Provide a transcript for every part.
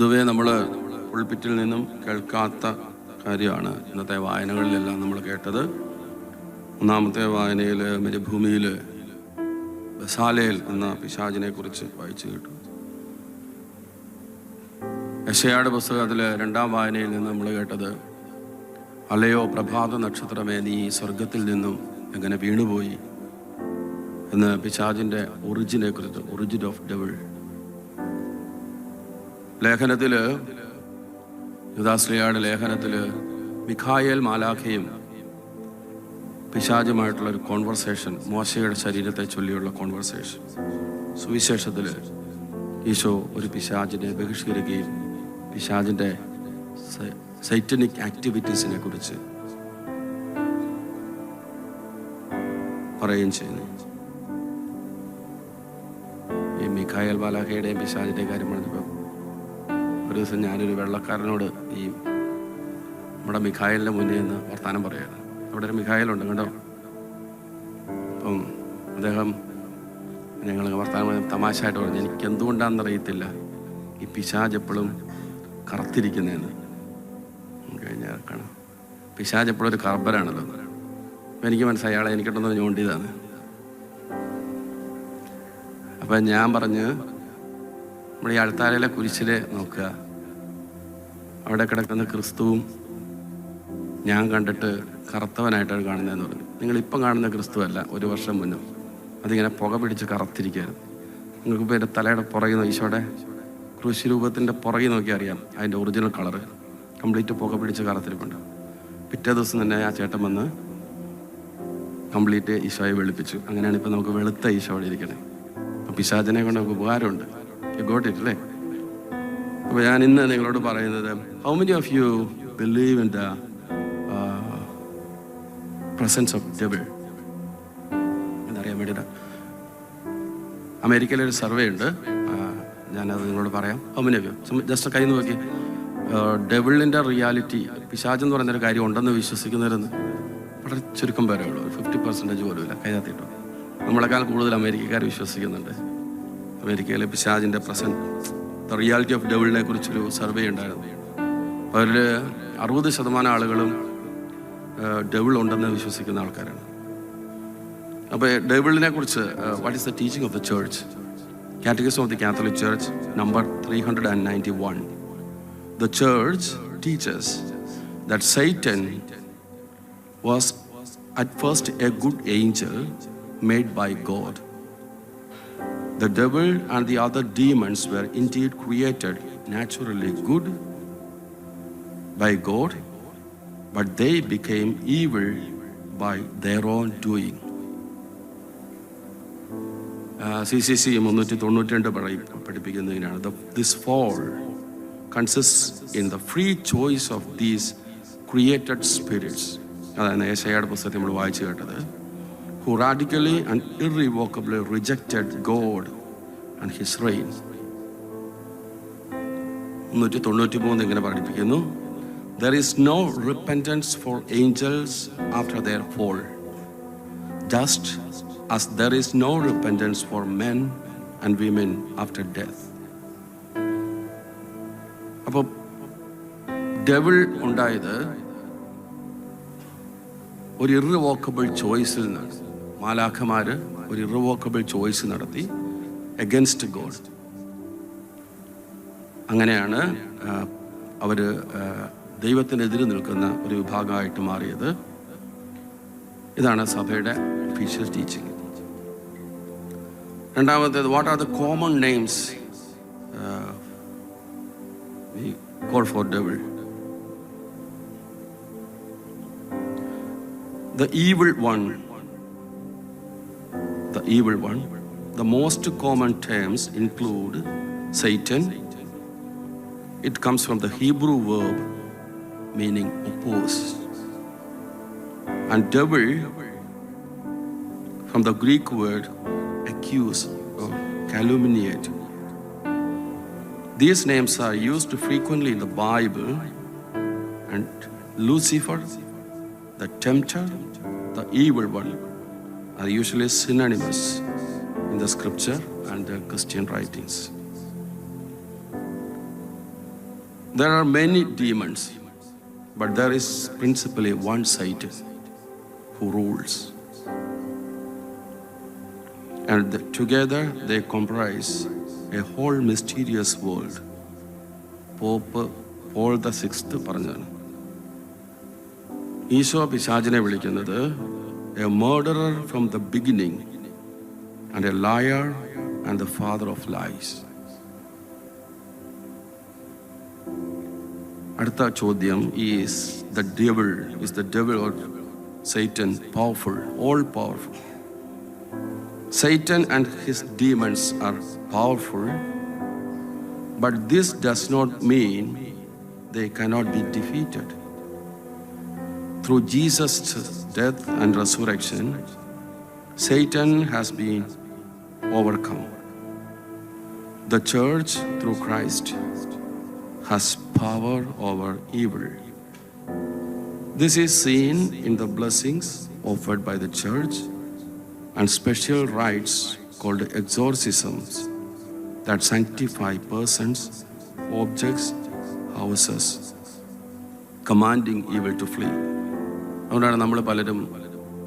പൊതുവേ നമ്മൾ പുൾപിറ്റിൽ നിന്നും കേൾക്കാത്ത കാര്യമാണ്. ഇന്നത്തെ വായനകളിലെല്ലാം നമ്മൾ കേട്ടത്. ഒന്നാമത്തെ വായനയിൽ മരുഭൂമിയിൽ ബസാലയിൽ എന്ന പിശാചിനെ കുറിച്ച് വായിച്ചു കേട്ടു. യശയാട് പുസ്തകത്തിലെ രണ്ടാം വായനയിൽ നിന്ന് നമ്മൾ കേട്ടത് അലയോ പ്രഭാത നക്ഷത്രമേ നീ സ്വർഗത്തിൽ നിന്നും എങ്ങനെ വീണുപോയി? എന്ന് പിശാജിന്റെ ഒറിജിനെ കുറിച്ച് ഒറിജിൻ ഓഫ് ഡെവിൾ ലേഖനത്തിൽ യുദാശ്രീയുടെ ലേഖനത്തിൽ മിഖായേൽ മാലാഖയും പിശാചുമായിട്ടുള്ള ഒരു കോൺവെർസേഷൻ മോശയുടെ ശരീരത്തെ ചൊല്ലിയുള്ള കോൺവെർസേഷൻ സുവിശേഷത്തിൽ ഈശോ ഒരു പിശാചിനെ ബഹിഷ്കരിക്കുകയും പിശാചിന്റെ സൈറ്റനിക് ആക്ടിവിറ്റീസിനെ കുറിച്ച് പറയുകയും ചെയ്യുന്നു. ഈ മിഖായൽ ബാലാഖയുടെയും പിശാചിന്റെയും കാര്യം പറഞ്ഞപ്പോൾ ഒരു ദിവസം ഞാനൊരു വെള്ളക്കാരനോട് ഈ നമ്മുടെ മിഖായലിന്റെ മുന്നിൽ നിന്ന് വർത്തമാനം പറയുന്നത് അവിടെ ഒരു മിഖായലുണ്ട് കണ്ടോ? അപ്പം അദ്ദേഹം ഞങ്ങൾ വർത്തമാനം തമാശയായിട്ട് പറഞ്ഞു എനിക്ക് എന്തുകൊണ്ടാണെന്ന് അറിയത്തില്ല ഈ പിശാജ് എപ്പോഴും കറുത്തിരിക്കുന്നതെന്ന് കഴിഞ്ഞാൽ കാണാം. പിശാജ് എപ്പോഴും ഒരു കർബരാണല്ലോ അപ്പം എനിക്ക് മനസ്സിലായി അയാളെ എനിക്കിട്ടൊന്ന് ഞോണ്ടിയതാണ്. അപ്പം ഞാൻ പറഞ്ഞ് നമ്മുടെ ഈ അൾത്താരയിലെ കുരിശിൽ നോക്കുക. അവിടെ കിടക്കുന്ന ക്രിസ്തുവും ഞാൻ കണ്ടിട്ട് കറുത്തവനായിട്ടാണ് കാണുന്നതെന്ന് പറഞ്ഞു. നിങ്ങൾ ഇപ്പം കാണുന്ന ക്രിസ്തു അല്ല ഒരു വർഷം മുന്നും. അതിങ്ങനെ പുക പിടിച്ച് കറുത്തിരിക്കുകയായിരുന്നു നിങ്ങൾക്ക് ഇപ്പോൾ എന്റെ തലയുടെ പുറകിൽ ഈശോയുടെ കൃഷി രൂപത്തിന്റെ പുറകിൽ നോക്കി അറിയാം അതിന്റെ ഒറിജിനൽ കളറ്. കംപ്ലീറ്റ് പുക പിടിച്ച് കറുത്തിരിപ്പുണ്ട്. പിറ്റേ ദിവസം തന്നെ ആ ചേട്ടൻ വന്ന് കംപ്ലീറ്റ് ഈശോയെ വെളുപ്പിച്ചു. അങ്ങനെയാണ് ഇപ്പോൾ നമുക്ക് വെളുത്ത ഈശോ അവിടെ ഇരിക്കണേ. അപ്പം പിശാചിനെ കൊണ്ട് നമുക്ക് ഉപകാരമുണ്ട്. ഗോട്ടിട്ട് അല്ലേ? അപ്പോൾ ഞാൻ ഇന്ന് നിങ്ങളോട് പറയുന്നത് how many of you believe in the presence of devil എന്നറിയാൻ വേണ്ടിയിട്ടാണ് അമേരിക്കയിലൊരു സർവേ ഉണ്ട്. ഞാനത് നിങ്ങളോട് പറയാം. How many of you just കൈ നോക്കി. ഡെബിളിന്റെ റിയാലിറ്റി പിശാജ് എന്ന് പറയുന്നൊരു കാര്യം ഉണ്ടെന്ന് വിശ്വസിക്കുന്നവരെന്ന് വളരെ ചുരുക്കം പേരേ ഉള്ളൂ. ഫിഫ്റ്റി പെർസെന്റേജ് പോലും ഇല്ല. കൈ നമ്മളെക്കാൾ കൂടുതൽ അമേരിക്കക്കാർ വിശ്വസിക്കുന്നുണ്ട്. അമേരിക്കയിലെ പിശാജിന്റെ പ്രസന്റ് ദ റിയാലിറ്റി ഓഫ് ഡെവിളിനെ കുറിച്ചൊരു സർവേ ഉണ്ടായിരുന്നു. അപ്പോൾ അതിൽ അറുപത് ശതമാനം ആളുകളും ഡെവിൾ ഉണ്ടെന്ന് വിശ്വസിക്കുന്ന ആൾക്കാരാണ്. അപ്പോൾ ഡെവിളിനെ കുറിച്ച് what is the teaching of the church catechism of the Catholic church number three hundred and ninety one the church teaches that Satan was at first a good angel made by God. The devil and the other demons were indeed created naturally good by God, but they became evil by their own doing. C C C മുന്നൂറ്റി തൊണ്ണൂറ്റി രണ്ട് പഠിപ്പിക്കുന്നതിനാണ് this fall consist in the free choice of these created spirits അതാണ് ഏശയുടെ പുസ്തകത്തിൽ നമ്മൾ വായിച്ചു കേട്ടത് who radically and irrevocably rejected God and his reign. മുന്നൂറ്റി തൊണ്ണൂറ്റി മൂന്ന് ഇങ്ങനെ പഠിപ്പിക്കുന്നു there is no repentance for angels after their fall just there is no repentance for men and women after death. അപ്പോൾ ഡെവിൾ ഉണ്ടായത് ഒരു ഇറിവോക്കബിൾ ചോയ്സിൽ നിന്നാണ് മാലാഖമാര് ഒരു ഇറിവോക്കബിൾ ചോയ്സ് നടത്തി എഗൻസ്റ്റ് ഗോഡ് അങ്ങനെയാണ് അവർ ദൈവത്തിനെതിരെ നിൽക്കുന്ന ഒരു വിഭാഗമായിട്ട് മാറിയത്. ഇതാണ് സഭയുടെ ഒഫീഷ്യൽ ടീച്ചിങ് രണ്ടാമത്തേത് what are the common names call for devil the evil the evil one. The most common terms include satan. It comes from the hebrew verb meaning oppose. And devil from the greek word accuse or calumniate. These names are used frequently in the bible. And lucifer the tempter, the evil one, are usually synonymous in the scripture and the Christian writings. There are many demons, but there is principally one Satan who rules. And th- together they comprise a whole mysterious world. Pope Paul the sixth പറഞ്ഞാണ് ഈശോ പിശാചിനെ വിളിക്കുന്നത് a murderer from the beginning and a liar and the father of lies അടുത്ത ചോദ്യം is the devil is the devil or Satan powerful all powerful Satan and his demons are powerful, but this does not mean they cannot be defeated. Through Jesus' death and resurrection, Satan has been overcome. The church, through Christ, has power over evil. This is seen in the blessings offered by the church and special rites called exorcisms that sanctify persons, objects, houses, commanding evil to flee. അതുകൊണ്ടാണ് നമ്മൾ പലരും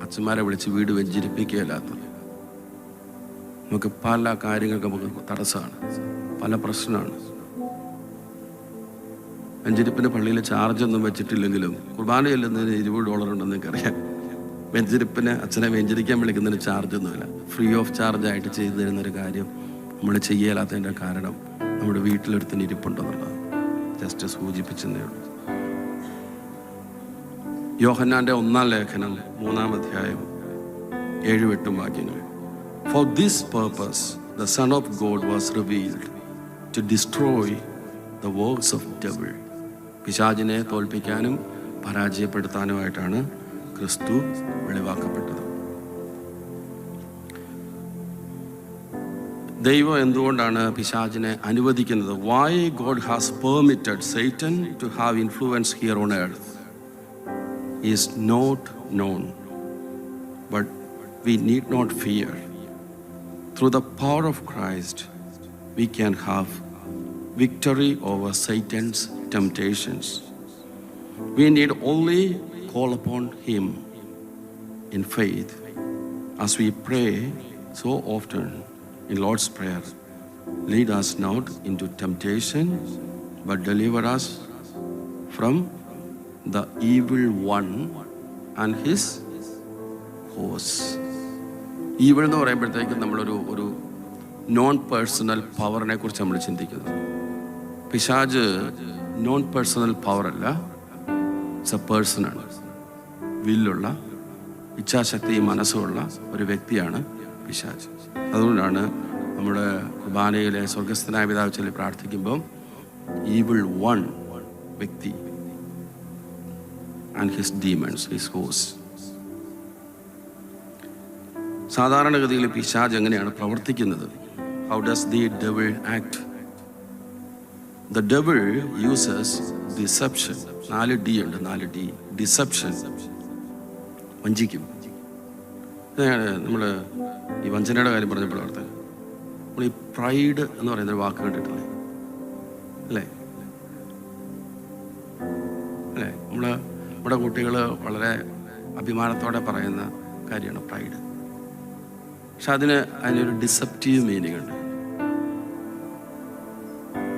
അച്ഛന്മാരെ വിളിച്ച് വീട് വെഞ്ചരിപ്പിക്കുകയല്ലാത്തത് നമുക്ക് പല കാര്യങ്ങൾക്ക് നമുക്ക് തടസ്സമാണ്. പല പ്രശ്നമാണ്. വെഞ്ചരിപ്പിന് പള്ളിയിൽ ചാർജൊന്നും വെച്ചിട്ടില്ലെങ്കിലും കുർബാന ചെല്ലുന്നതിന് ഇരുപത് ഡോളർ ഉണ്ടെന്ന് എനിക്കറിയാം. വെഞ്ചരിപ്പിന് അച്ഛനെ വെഞ്ചരിക്കാൻ വിളിക്കുന്നതിന് ചാർജ് ചാർജൊന്നുമില്ല ഫ്രീ ഓഫ് ചാർജ് ആയിട്ട് ചെയ്തു തരുന്നൊരു കാര്യം നമ്മൾ ചെയ്യാത്തതിന്റെ കാരണം നമ്മുടെ വീട്ടിലൊരുത്തിന് ഇരിപ്പുണ്ടെന്നുള്ളത് ജസ്റ്റ് സൂചിപ്പിച്ചെന്നേ ഉള്ളൂ. യോഹന്നാന്റെ ഒന്നാം ലേഖനം മൂന്നാം അധ്യായം ഏഴു എട്ടും വാക്യങ്ങൾ. For this purpose the son of God was revealed to destroy the works of devil പിശാചിനെ തോൽപ്പിക്കാനും പരാജയപ്പെടുത്താനുമായിട്ടാണ് ക്രിസ്തു വെളിവാക്കപ്പെട്ടത്. ദൈവം എന്തുകൊണ്ടാണ് പിശാചിനെ അനുവദിക്കുന്നത്? Why God has permitted Satan to have influence here on earth is not known. But we need not fear. Through the power of Christ, we can have victory over Satan's temptations. We need only call upon Him in faith as we pray so often in Lord's Prayer. Lead us not into temptation, but deliver us from the evil one and his hose evil എന്ന് പറയുമ്പോഴത്തേക്കും നമ്മളൊരു ഒരു non personal പവറിനെ കുറിച്ച് നമ്മൾ ചിന്തിക്കുന്നത് പിശാജ് non personal power അല്ല ഇറ്റ്സ് എ പേഴ്സണാണ് വില്ലുള്ള ഇച്ഛാശക്തിയും മനസ്സുമുള്ള ഒരു വ്യക്തിയാണ് പിശാജ്. അതുകൊണ്ടാണ് നമ്മുടെ കുർബാനയിലെ സ്വർഗസ്ഥനായ പിതാവ് ചൊല്ലി പ്രാർത്ഥിക്കുമ്പം ഈവിൾ വൺ വ്യക്തി ആൻഡ് ഹിസ് ഡീമൺസ് ഹിസ് ഹോസ് സാധാരണഗതിയിൽ പിശാജ് എങ്ങനെയാണ് പ്രവർത്തിക്കുന്നത്? How does the devil act the devil uses deception നാല് ഡി ഉണ്ട് നാല് ഡി ഡിസെപ്ഷൻ വഞ്ചിക്കും. നമ്മൾ ഈ വഞ്ചനയുടെ കാര്യം പറഞ്ഞപ്പോൾ ഓർത്ത് നമ്മൾ ഈ പ്രൈഡ് എന്ന് പറയുന്ന ഒരു വാക്ക് കേട്ടിട്ടില്ലേ അല്ലേ? അല്ലേ? നമ്മൾ നമ്മുടെ കുട്ടികൾ വളരെ അഭിമാനത്തോടെ പറയുന്ന കാര്യമാണ് പ്രൈഡ്. പക്ഷെ അതിന് അതിനൊരു ഡിസപ്റ്റീവ് മീനിങ് ഉണ്ട്.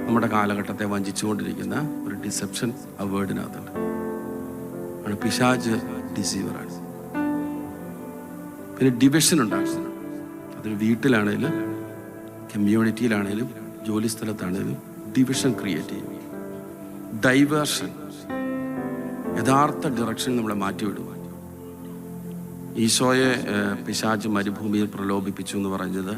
നമ്മുടെ കാലഘട്ടത്തെ വഞ്ചിച്ചുകൊണ്ടിരിക്കുന്ന ഒരു ഡിസെപ്ഷൻ ആ വേർഡിനകത്തുണ്ട്. ആണ് പിശാജ് ഡിസീവറാണ്. പിന്നെ ഡിവിഷൻ ഉണ്ടാക്കുന്നു അത് വീട്ടിലാണേലും കമ്മ്യൂണിറ്റിയിലാണേലും ജോലി സ്ഥലത്താണേലും ഡിവിഷൻ ക്രിയേറ്റ് ചെയ്യും. ഡൈവേർഷൻ. യഥാർത്ഥ ഡിറക്ഷൻ നമ്മളെ മാറ്റിവിടുവാൻ. ഈശോയെ പിശാച്ച് പിശാച് മരുഭൂമിയിൽ പ്രലോഭിപ്പിച്ചു എന്ന് പറഞ്ഞത്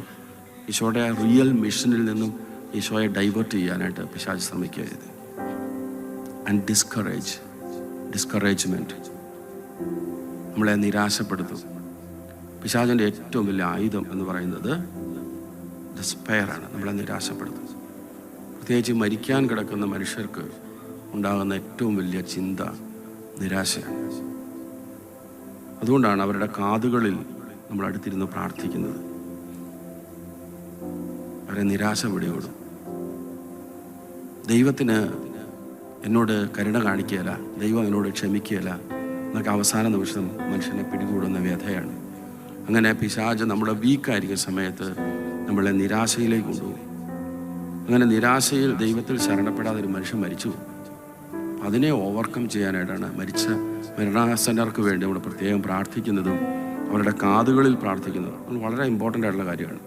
ഈശോയുടെ റിയൽ മിഷനിൽ നിന്നും ഈശോയെ ഡൈവേർട്ട് ചെയ്യാനായിട്ട് പിശാച് ശ്രമിക്കുക ചെയ്ത് ആൻഡ് ഡിസ്കറേജ് ഡിസ്കറേജ്മെന്റ് നമ്മളെ നിരാശപ്പെടുത്തും. പിശാജിന്റെ ഏറ്റവും വലിയ ആയുധം എന്ന് പറയുന്നത് ഡിസ്പയറാണ് നമ്മളെ നിരാശപ്പെടുത്തും. പ്രത്യേകിച്ച് മരിക്കാൻ കിടക്കുന്ന മനുഷ്യർക്ക് ഉണ്ടാകുന്ന ഏറ്റവും വലിയ ചിന്ത നിരാശയാണ് അതുകൊണ്ടാണ് അവരുടെ കാതുകളിൽ നമ്മൾ അടുത്തിരുന്ന് പ്രാർത്ഥിക്കുന്നത്. അവരെ നിരാശ വിടിയോടും ദൈവത്തിന് എന്നോട് കരുണ കാണിക്കുകയില്ല ദൈവം എന്നോട് ക്ഷമിക്കുകയില്ല. എന്നൊക്കെ അവസാന നിമിഷം മനുഷ്യനെ പിടികൂടുന്ന വ്യഥയാണ്. അങ്ങനെ പിശാജ് നമ്മുടെ വീക്കായിരിക്കുന്ന സമയത്ത് നമ്മളെ നിരാശയിലേക്ക് കൊണ്ടുപോകും. അങ്ങനെ നിരാശയിൽ ദൈവത്തിൽ ശരണപ്പെടാതെ ഒരു മനുഷ്യൻ മരിച്ചു പോകും. അതിനെ ഓവർകം ചെയ്യാനായിട്ടാണ് മരിച്ച മരണാസന്നർക്ക് വേണ്ടി നമ്മൾ പ്രത്യേകം പ്രാർത്ഥിക്കുന്നതും അവരുടെ കാതുകളിൽ പ്രാർത്ഥിക്കുന്നതും അത് വളരെ ഇമ്പോർട്ടന്റ് ആയിട്ടുള്ള കാര്യമാണ്.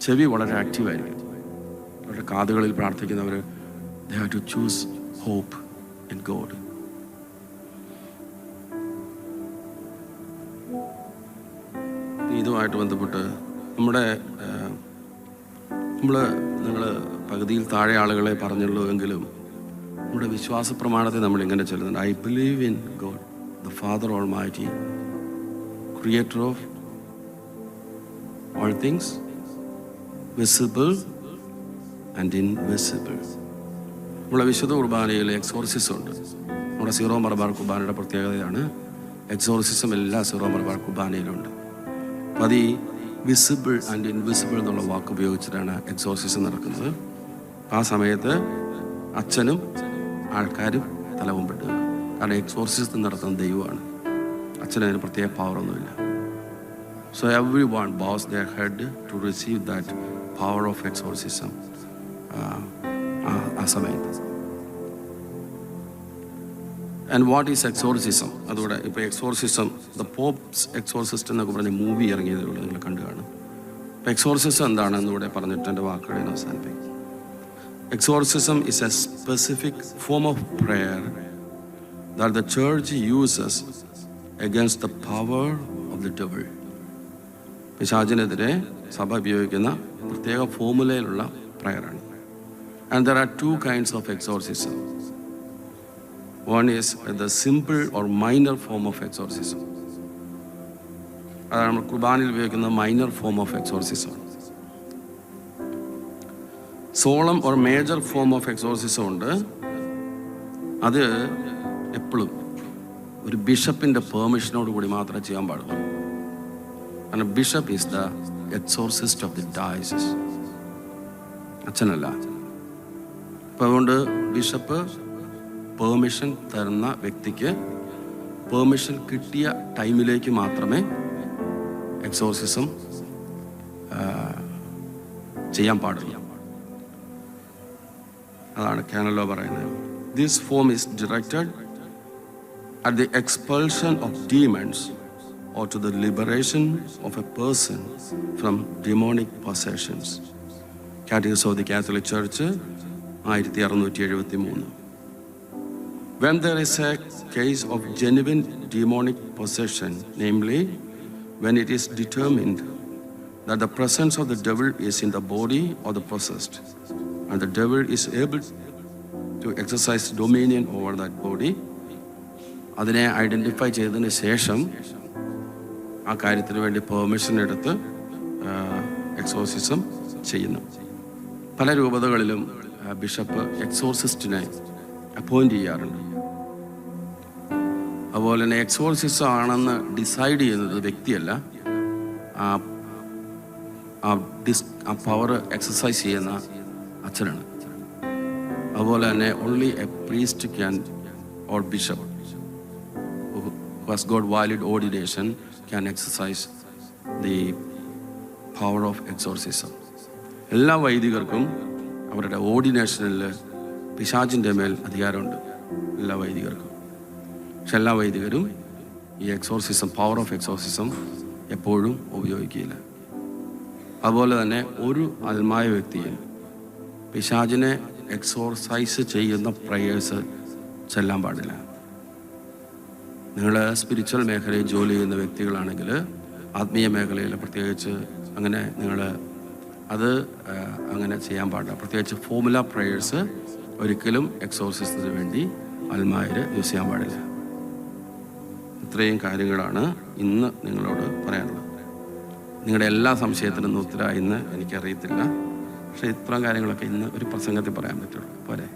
ചെവി വളരെ ആക്റ്റീവായിരിക്കും അവരുടെ കാതുകളിൽ പ്രാർത്ഥിക്കുന്നവർ they have to choose hope in God ഇതുമായിട്ട് ബന്ധപ്പെട്ട് നമ്മുടെ നമ്മൾ നിങ്ങൾ പകുതിയിൽ താഴെ ആളുകളെ പറഞ്ഞുള്ളൂ എങ്കിലും നമ്മുടെ വിശ്വാസ പ്രമാണത്തെ നമ്മൾ ഇങ്ങനെ ചൊല്ലുന്നുണ്ട് I believe in God the father almighty creator of all things visible and invisible നമ്മുടെ വിശുദ്ധ കുർബാനയിൽ എക്സോർസിസം ഉണ്ട്. നമ്മുടെ സീറോ മർബാർ കുർബാനയുടെ പ്രത്യേകതയാണ് എക്സോർസിസം എല്ലാ സീറോ മർബാർ കുർബാനയിലുണ്ട് അപ്പോൾ അത് ഈ വിസിബിൾ ആൻഡ് ഇൻവിസിബിൾ എന്നുള്ള വാക്ക് ഉപയോഗിച്ചിട്ടാണ് എക്സോർസിസം നടക്കുന്നത്. ആ സമയത്ത് അച്ഛനും ആൾക്കാരും തലവുമ്പിട്ട് കാരണം എക്സോർസിസം നടത്തുന്ന ദൈവമാണ്. അച്ഛനതിന് പ്രത്യേക പവറൊന്നുമില്ല so everyone bows their head to receive that power of exorcism ആ സമയത്ത്. ആൻഡ് വാട്ട് ഈസ് എക്സോർസിസം അതുകൂടെ ഇപ്പോൾ എക്സോർസിസം ദ പോപ്സ് എക്സോർസിസ്റ്റ് എന്നൊക്കെ പറഞ്ഞ മൂവി ഇറങ്ങിയതിലൂടെ നിങ്ങൾ കണ്ടു കാണും. അപ്പോൾ എക്സോർസിസം എന്താണെന്നൂടെ പറഞ്ഞിട്ട് എന്റെ വാക്കുകളെ അവസാനിപ്പിക്കും. Exorcism is a specific form of prayer that the church uses against the power of the devil പിശാചിനെതിരെ സഭ ഉപയോഗിക്കുന്ന പ്രത്യേക ഫോമുലയിലുള്ള പ്രയറാണ്. And there are two kinds of exorcism one is the simple or minor form of exorcism അതാണ് നമ്മൾ കുർബാനയിൽ ഉപയോഗിക്കുന്ന minor form of exorcism solemn ഒരു major form of exorcism ഉണ്ട്. അത് എപ്പോഴും ഒരു ബിഷപ്പിന്റെ പെർമിഷനോട് കൂടി മാത്രമേ ചെയ്യാൻ പാടുള്ളൂ. കാരണം bishop is the exorcist of the diocese അച്ഛനല്ല. അപ്പം അതുകൊണ്ട് ബിഷപ്പ് പെർമിഷൻ തരുന്ന വ്യക്തിക്ക് പെർമിഷൻ കിട്ടിയ ടൈമിലേക്ക് മാത്രമേ എക്സോർസിസം ചെയ്യാൻ പാടുള്ളൂ. അതാണ് കാനലോ പറയുന്നത് this form is directed at the expulsion of demons or to the liberation of a person from demonic possessions. Catechism of the Catholic Church, ആയിരത്തി അറുന്നൂറ്റി എഴുപത്തി മൂന്ന് When there is a case of genuine demonic possession, namely, when it is determined that the presence of the devil is in the body of the possessed, and the devil is able to exercise dominion over that body, അതിനെ identify ചെയ്തതിന് ശേഷം ആ കാര്യത്തിന് വേണ്ടി permission എടുത്ത് exorcism ചെയ്യുന്നു. പല രൂപതകളിലും bishop എക്സോസിസ്റ്റിനെ appoint ചെയ്യാറുണ്ട്. അതുപോലെ തന്നെ എക്സോസിസം ആണെന്ന് ഡിസൈഡ് ചെയ്യുന്നത് വ്യക്തിയല്ല. ആ പവർ എക്സസൈസ് ചെയ്യുന്ന അച്ഛനാണ്. അതുപോലെ തന്നെ only a priest can or bishop has got valid ordination can exercise the power of exorcism. എല്ലാ വൈദികർക്കും അവരുടെ ഓർഡിനേഷനിൽ പിശാചിന്റെ മേൽ അധികാരമുണ്ട്. എല്ലാ വൈദികർക്കും. പക്ഷെ എല്ലാ വൈദികരും ഈ എക്സോർസിസം പവർ ഓഫ് എക്സോർസിസം എപ്പോഴും ഉപയോഗിക്കില്ല അതുപോലെ തന്നെ ഒരു അൽമായ വ്യക്തിയെ പിശാചിനെ എക്സോർസൈസ് ചെയ്യുന്ന പ്രയേഴ്സ് ചെല്ലാൻ പാടില്ല. നിങ്ങൾ സ്പിരിച്വൽ മേഖലയിൽ ജോലി ചെയ്യുന്ന വ്യക്തികളാണെങ്കിൽ ആത്മീയ മേഖലയിൽ പ്രത്യേകിച്ച് അങ്ങനെ നിങ്ങൾ അത് അങ്ങനെ ചെയ്യാൻ പാടില്ല. പ്രത്യേകിച്ച് ഫോമുല പ്രേയേഴ്സ് ഒരിക്കലും എക്സോർസിസത്തിന് വേണ്ടി അൽമായർ യൂസ് ചെയ്യാൻ പാടില്ല. ഇത്രയും കാര്യങ്ങളാണ് ഇന്ന് നിങ്ങളോട് പറയാനുള്ളത്. നിങ്ങളുടെ എല്ലാ സംശയത്തിനും ഉത്തരമായി എന്ന് എനിക്കറിയത്തില്ല. പക്ഷേ ഇത്രയും കാര്യങ്ങളൊക്കെ ഇന്ന് ഒരു പ്രസംഗത്തിൽ പറയാൻ പറ്റുള്ളൂ. പോരെ?